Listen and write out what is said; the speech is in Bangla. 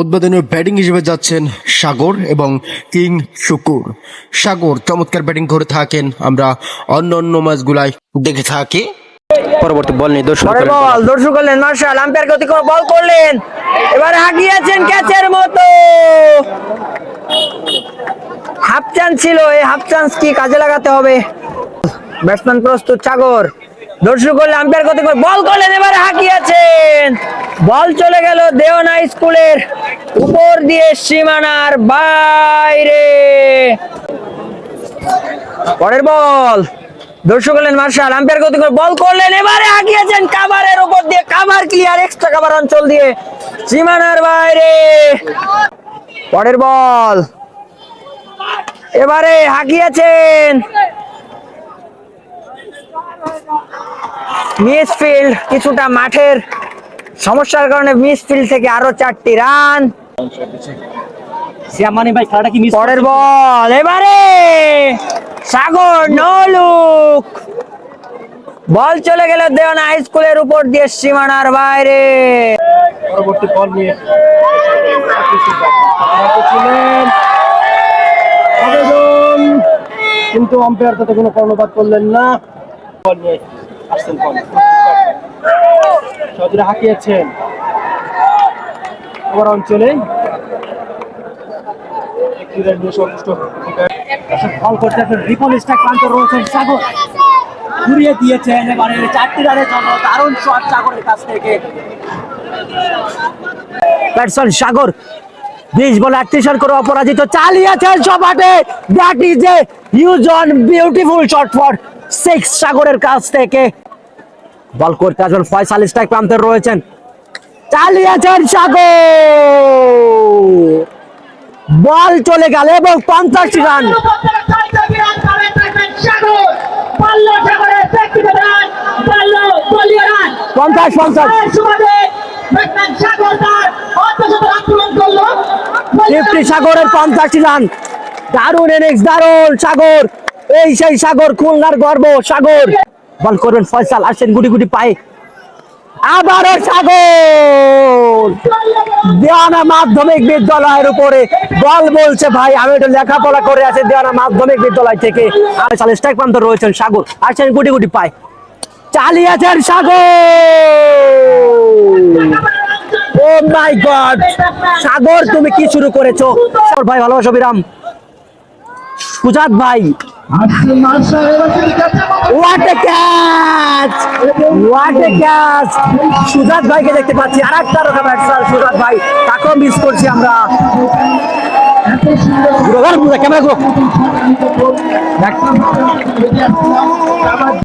উদ্বোধনীয় ব্যাটিং হিসেবে যাচ্ছেন সাগর এবং কিং শুকুর। সাগর চমৎকার ব্যাটিং করে থাকেন। আমরা অন্য অন্য ম্যাচগুলাই দেখে থাকি। পরবর্তী বল নিয়ে বল দর্শক করলেন মার্শাল আম্পায়ার গতি করে বল করলেন। এবার হাঁকিয়েছেন ক্যাচের মতো। হাফ চান্স ছিল এই হাফ চান্স কি কাজে লাগাতে হবে? ব্যাটসম্যান প্রস্তুত সাগর। দর্শক করলে আম্পায়ার গতি করে বল করলেন এবারে হাঁকিয়েছেন। বল চলে গেল দেওয়ানা স্কুলের। উপর দিয়ে সীমানার বাইরে। পরের বল। দর্শক হলেন মার্শাল, আম্পায়ার গতি করে বল করলেন, এবারে আগিয়েছেন কাভারের উপর দিয়ে। কাভার ক্লিয়ার এক্সট্রা কাভার অঞ্চল দিয়ে সীমানার বাইরে। পরের বল। এবারে হাঁকিয়েছেন মিসফিল্ড কিছুটা মাঠের সমস্যার কারণে মিসফিল্ড থেকে আরও চারটি রান শ্যামানি ভাই খেলাটা কি মিস পরের বল এবারে! সাগর নলুক। বল চলে গেল দেওয়ানা হাই স্কুলের উপর দিয়ে সীমানার বাইরে। পরবর্তী বল নিয়ে আবেদন। কিন্তু আম্পায়ার তাতে কোনো কর্ণপাত করলেন না। বল নিয়ে আসছেন হাঁকিয়েছেন। ওভার অঞ্চলে। সাগর। ঘুরিয়ে দিয়েছেন এবারে চারটি রানের জন্য দারুণ শট সাগরের কাছ থেকে। ব্যাটসম্যান সাগর, বিশ বলে আটত্রিশ রান করে অপরাজিত, চালিয়েছেন সবাটে that is a huge on beautiful shot for six সাগরের কাছ থেকে। বল করতে আসবেন ফয়সাল স্ট্রাইক প্রান্তে রয়েছেন। চালিয়েছেন সাগর। বল চলে গেল এবং পঞ্চাশ রান। পঞ্চাশ পঞ্চাশ। ফিফটি সাগরের পঞ্চাশ রান। দারুণ ইনিংস দারুণ সাগর। এই সেই সাগর, খুলনার গর্ব, সাগর। বল করবেন ফয়সাল, আসেন গুটি গুটি পায়ে। আবারও সাগর। দেওয়ানা মাধ্যমিক বিদ্যালয়ের উপরে বল বলছে ভাই, আমি একটু লেখাপড়া করে আছি দেওয়ানা মাধ্যমিক বিদ্যালয় থেকে। আমি ফয়সাল স্ট্রাইক প্রান্ত রয়েছেন সাগর। আসেন গুটি গুটি পায়। চালিয়েছেন সাগর। ও মাই গড সাগর, তুমি কি শুরু করেছ? ভাই, ভালোবাসো বিরাম। সুজাত ভাই what a catch what a catch Sujat ভাইকে দেখতে পাচ্ছি আর একটা রকম ব্যাটসম্যান সুজাত ভাই তাকেও মিস করছি আমরা। ক্যামেরা